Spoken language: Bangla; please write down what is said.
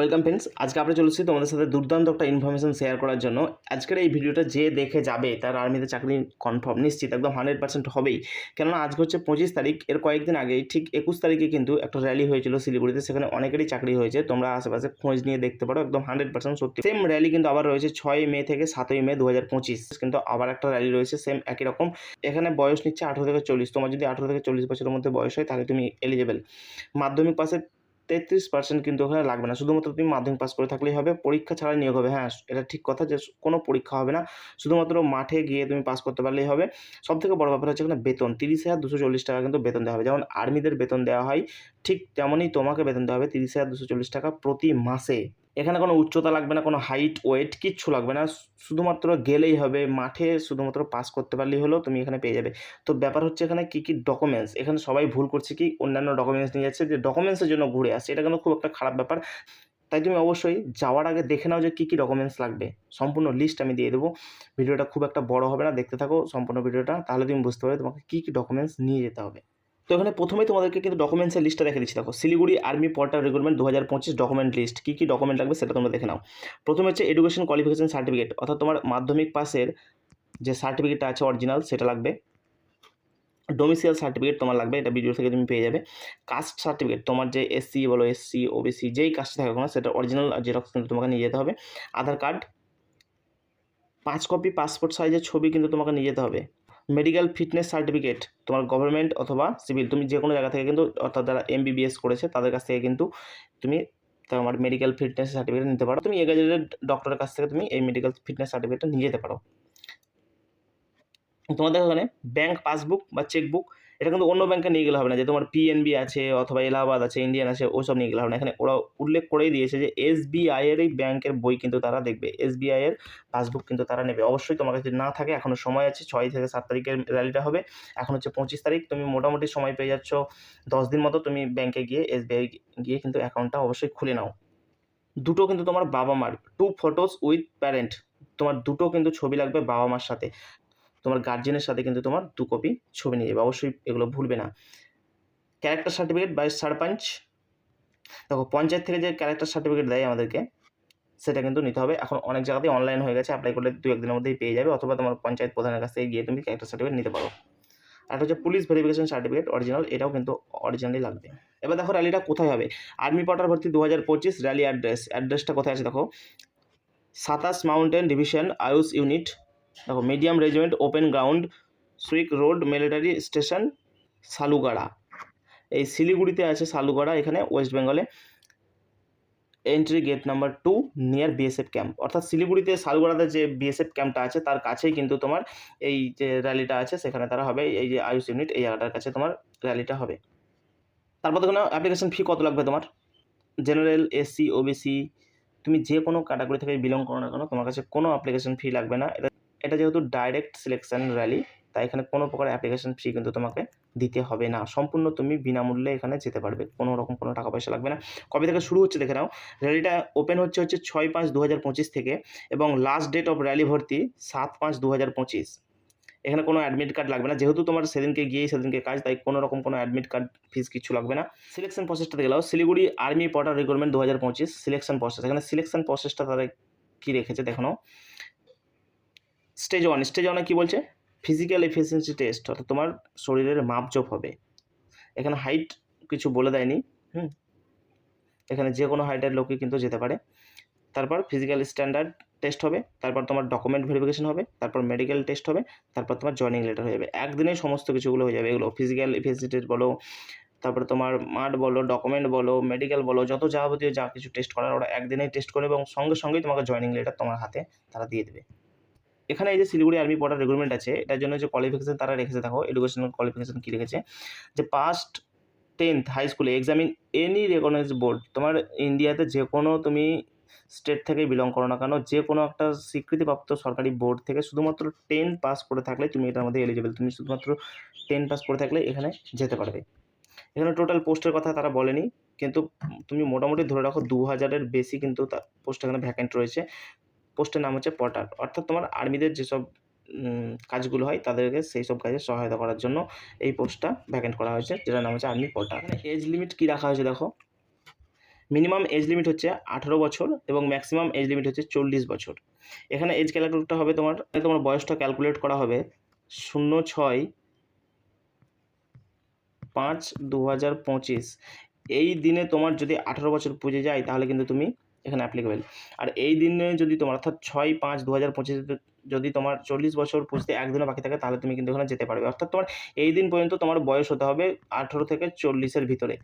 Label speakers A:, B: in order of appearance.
A: ওয়েলকাম ফ্রেন্ডস আজকে আমরা চলেছি তোমাদের সাথে দুর্দান্ত একটা ইনফরমেশন শেয়ার করার জন্য। আজকের এই ভিডিওটা যে দেখে যাবে, তার আর্মিতে চাকরি কনফার্ম নিশ্চিত, একদম হান্ড্রেড পার্সেন্ট হবেই। কেননা আজকে হচ্ছে পঁচিশ তারিখ, এর কয়েকদিন আগেই, ঠিক একুশ তারিখে কিন্তু একটা র্যালি হয়েছিল শিলিগুড়িতে, সেখানে অনেকেরই চাকরি হয়েছে। তোমরা আশেপাশে খোঁজ নিয়ে দেখতে পারো, একদম হান্ড্রেড পার্সেন্ট সত্যি। সেম র্যালি কিন্তু আবার রয়েছে ছয় মে থেকে সাতই মে দু হাজার পঁচিশ। কিন্তু আবার একটা র্যালি রয়েছে সেম একই রকম। এখানে বয়স নিচ্ছে আঠেরো থেকে চল্লিশ। তোমার যদি আঠেরো থেকে চল্লিশ বছরের মধ্যে বয়স হয়, তাহলে তুমি এলিজেবল মাধ্যমিক পাশে তেত্রিশ পার্সেন্ট কিন্তু ওখানে লাগবে না। শুধুমাত্র তুমি মাধ্যমিক পাস করে থাকলেই হবে, পরীক্ষা ছাড়াই নিয়োগ হবে। হ্যাঁ এটা ঠিক কথা যে কোনো পরীক্ষা হবে না। শুধুমাত্র মাঠে গিয়ে তুমি পাস করতে পারলেই হবে। সব থেকে বড় ব্যাপার হচ্ছে এখানে বেতন, তিরিশ হাজার দুশো চল্লিশ টাকা কিন্তু বেতন দেওয়া হবে। যেমন আর্মিদের বেতন দেওয়া হয়, ঠিক তেমনই তোমাকে বেতন দেওয়া হবে তিরিশ হাজার দুশো চল্লিশ টাকা প্রতি মাসে। এখানে কোনো উচ্চতা লাগবে না, কোনো হাইট ওয়েট কিচ্ছু লাগবে না। শুধুমাত্র গেলেই হবে, মাঠে শুধুমাত্র পাস করতে পারলেই হলো তুমি এখানে পেয়ে যাবে। তো ব্যাপার হচ্ছে এখানে কী কী ডকুমেন্টস এখানে সবাই ভুল করছে কি, অন্যান্য ডকুমেন্টস নিয়ে যাচ্ছে যে ডকুমেন্টসের জন্য ঘুরে আসছে। এটা কিন্তু খুব একটা খারাপ ব্যাপার। তাই তুমি অবশ্যই যাওয়ার আগে দেখে নাও যে কী কী ডকুমেন্টস লাগবে। সম্পূর্ণ লিস্ট আমি দিয়ে দেবো। ভিডিওটা খুব একটা বড় হবে না, দেখতে থাকো সম্পূর্ণ ভিডিওটা। তাহলে তুমি বুঝতে পারবে তোমাকে কী কী ডকুমেন্টস নিয়ে যেতে হবে। তো এখানে প্রথমেই তোমাদেরকে কিন্তু ডকুমেন্টসের লিস্টটা দেখে দিচ্ছি। দেখো, শিলিগুড়ি আর্মি পোর্টাল রিক্রুটমেন্ট দু হাজার পঁচিশ ডকুমেন্ট লিস্ট কী কী ডকুমেন্ট লাগবে সেটা তোমরা দেখে নাও। প্রথমে হচ্ছে এডুকেশন কোয়ালিফিকেশন সার্টিফিকেট অর্থাৎ তোমার মাধ্যমিক পাসের যে সার্টিফিকেটটা আছে অরিজিনাল সেটা লাগবে। ডোমিসিয়াল সার্টিফিকেট তোমার লাগবে, এটা ভিডিও থেকে তুমি পেয়ে যাবে। কাস্ট সার্টিফিকেট তোমার যে এসসি বলো এসসি ওবিসি যেই কাস্টে থাকে না সেটা অরিজিনাল জেরক্স কিন্তু তোমাকে নিয়ে যেতে হবে। আধার কার্ড পাঁচ কপি পাসপোর্ট সাইজের ছবি কিন্তু তোমাকে নিয়ে যেতে হবে। মেডিকেল ফিটনেস সার্টিফিকেট তোমার গভর্নমেন্ট অথবা সিভিল তুমি যে কোনো জায়গা থেকে কিন্তু অর্থাৎ যারা এমবিবিএস করেছে, তাদের কাছ থেকে কিন্তু তুমি তোমার মেডিকেল ফিটনেস সার্টিফিকেট নিতে পারো। তুমি এগাজেটেড ডক্টরের কাছ থেকে তুমি এই মেডিকেল ফিটনেস সার্টিফিকেটটা নিয়ে যেতে পারো। তোমাদের ওখানে ব্যাংক পাসবুক বা চেকবুক এটা কিন্তু অন্য ব্যাংকে নিয়ে গেলে হবে না। যে তোমার পিএনবি আছে অথবা এলাহাবাদ আছে ইন্ডিয়ান আছে ওসব নিয়ে গেলে হবে না। এখানে ওরা উল্লেখ করেই দিয়েছে যে এসবিআই এর এই ব্যাংকের বই কিন্তু তারা দেখবে। এসবিআই এর পাসবুক কিন্তু তারা নেবে। অবশ্যই তোমার কাছে না থাকে এখনও সময় আছে, ছয় থেকে সাত তারিখের র্যালিটা হবে। এখন হচ্ছে পঁচিশ তারিখ, তুমি মোটামুটি সময় পেয়ে যাচ্ছ। দশ দিন মতো তুমি ব্যাংকে গিয়ে এসবিআই গিয়ে কিন্তু অ্যাকাউন্টটা অবশ্যই খুলে নাও। দুটো কিন্তু তোমার বাবা মার টু ফটোস উইথ প্যারেন্ট তোমার দুটো কিন্তু ছবি লাগবে বাবা মার সাথে। তোমার গার্জেনের সাথে কিন্তু তোমার দু কপি ছবি নিয়ে যাবে। অবশ্যই এগুলো ভুলবে না। ক্যারেক্টার সার্টিফিকেট বাই সারপাঞ্চ দেখো, পঞ্চায়েত থেকে যে ক্যারেক্টার সার্টিফিকেট দেয় আমাদেরকে, সেটা কিন্তু নিতে হবে। এখন অনেক জায়গাতেই অনলাইন হয়ে গেছে অ্যাপ্লাই করলে দু একদিনের মধ্যেই পেয়ে যাবে, অথবা তোমার পঞ্চায়েত প্রধানের কাছ গিয়ে তুমি ক্যারেক্টার সার্টিফিকেট নিতে পারো। আর হচ্ছে পুলিশ ভেরিফিকেশন সার্টিফিকেট অরিজিনাল এটাও কিন্তু অরিজিনালি লাগবে। এবার দেখো র্যালিটা কোথায় হবে? আর্মি পটার ভর্তি দু হাজার পঁচিশ র্যালি অ্যাড্রেস অ্যাড্রেসটা কোথায় আছে দেখো? সাতাশ মাউন্টেন ডিভিশন আয়ুষ ইউনিট দেখো medium regiment open ground Sevoke road military station Salugara এই শিলিগুড়িতে আছে সালুগাড়া এখানে ওয়েস্ট বেঙ্গলে entry gate number two near BSF camp অর্থাৎ শিলিগুড়িতে সালুগাড়াতে যে বিএসএফ ক্যাম্পটা আছে, তার কাছেই কিন্তু তোমার এই যে র্যালিটা আছে, সেখানে তারা হবে, এই যে আয়ুষ ইউনিট এই জায়গাটার কাছে তোমার র্যালিটা হবে। তারপর দেখো অ্যাপ্লিকেশন ফি কত লাগবে তোমার? জেনারেল এসসি ওবিসি তুমি যে কোনো ক্যাটাগরি থেকে বিলং করো না কেন, তোমার কাছে কোনো অ্যাপ্লিকেশন ফি লাগবে না। এটা এটা যেহেতু ডাইরেক্ট সিলেকশন র্যালি তাই এখানে কোনো প্রকার অ্যাপ্লিকেশন ফি কিন্তু তোমাকে দিতে হবে না। সম্পূর্ণ তুমি বিনামূল্যে এখানে যেতে পারবে। কোনো রকম কোনো টাকা পয়সা লাগবে না। কবে থেকে শুরু হচ্ছে দেখে নাও। র্যালিটা ওপেন হচ্ছে হচ্ছে ছয় পাঁচ দু থেকে এবং লাস্ট ডেট অফ র্যালি ভর্তি সাত পাঁচ দু এখানে কোনো অ্যাডমিট কার্ড লাগবে না। যেহেতু তোমার সেদিনকে গিয়েই সেদিনকে কাজ, তাই কোনো রকম কোনো অ্যাডমিট কার্ড ফিস কিছু লাগবে না। সিলেকশন প্রসেসটা দেখে শিলিগুড়ি আর্মি পটার রিক্রুটমেন্ট দু হাজার পঁচিশ সিলেকশন প্রসেস এখানে সিলেকশন প্রসেসটা তারা কী রেখেছে দেখো স্টেজ ওয়ান স্টেজ ওয়ানে কী বলছে? ফিজিক্যাল এফিসিয়েন্সি টেস্ট অর্থাৎ তোমার শরীরের মাপজোপ হবে। এখানে হাইট কিছু বলে দেয়নি, হুম? এখানে যে কোনো হাইটের লোকই কিন্তু যেতে পারে। তারপর ফিজিক্যাল স্ট্যান্ডার্ড টেস্ট হবে, তারপর তোমার ডকুমেন্ট ভেরিফিকেশন হবে, তারপর মেডিকেল টেস্ট হবে, তারপর তোমার জয়নিং লেটার হয়ে যাবে। একদিনেই সমস্ত কিছুগুলো হয়ে যাবে এগুলো। ফিজিক্যাল এফিসিয়েন্সি টেস্ট বলো, তারপরে তোমার মাঠ বলো ডকুমেন্ট বলো মেডিকেল বলো, যত যাবতীয় যা কিছু টেস্ট করার, ওরা একদিনেই টেস্ট করবে এবং সঙ্গে সঙ্গেই তোমাকে জয়নিং লেটার তোমার হাতে তারা দিয়ে দেবে। এখানে এই যে শিলিগুড়ি আর্মি পড়ার রেগুলমেন্ট আছে, এটার জন্য যে কোয়ালিফিকেশন তারা রেখেছে, দেখো এডুকেশনাল কোয়ালিফিকেশন কী রেখেছে? যে পাস্ট টেন্থ হাই স্কুলে এক্সামিন এনি রেকগনাইজ বোর্ড তোমার ইন্ডিয়াতে যে কোনো তুমি স্টেট থেকে বিলং করো না কেন, যে কোনো একটা স্বীকৃতিপ্রাপ্ত সরকারি বোর্ড থেকে শুধুমাত্র টেন পাস করে থাকলে তুমি এটার মধ্যে এলিজিবল তুমি শুধুমাত্র টেন পাস করে থাকলে এখানে যেতে পারবে। এখানে টোটাল পোস্টের কথা তারা বলেনি, কিন্তু তুমি মোটামুটি ধরে রাখো দু হাজারের বেশি কিন্তু পোস্ট এখানে ভ্যাকেন্ট রয়েছে। পোস্টের নাম হচ্ছে পটার। অর্থাৎ তোমার আর্মিদের যেসব কাজগুলো হয় তাদেরকে সেই সব কাজে সহায়তা করার জন্য এই পোস্টটা ভ্যাকেন্ট করা হয়েছে, যেটার নাম হচ্ছে আর্মি পটার। এজ লিমিট কী রাখা হয়েছে দেখো? মিনিমাম এজ লিমিট হচ্ছে আঠারো বছর এবং ম্যাক্সিমাম এজ লিমিট হচ্ছে চল্লিশ বছর। এখানে এজ ক্যালকুলেটটা হবে তোমার তোমার বয়সটা ক্যালকুলেট করা হবে শূন্য ছয় পাঁচ দু হাজার পঁচিশ। এই দিনে তোমার যদি আঠারো বছর পুজে যায় তাহলে কিন্তু তুমি এখানে অ্যাপ্লিকেবেল আর এই দিনে যদি তোমার অর্থাৎ ছয় পাঁচ দু হাজার পঁচিশে যদি তোমার চল্লিশ বছর পুষতে একদিনও বাকি থাকে, তাহলে তুমি কিন্তু ওখানে যেতে পারবে। অর্থাৎ তোমার এই দিন পর্যন্ত তোমার বয়স হতে হবে আঠেরো থেকে চল্লিশের ভিতরে।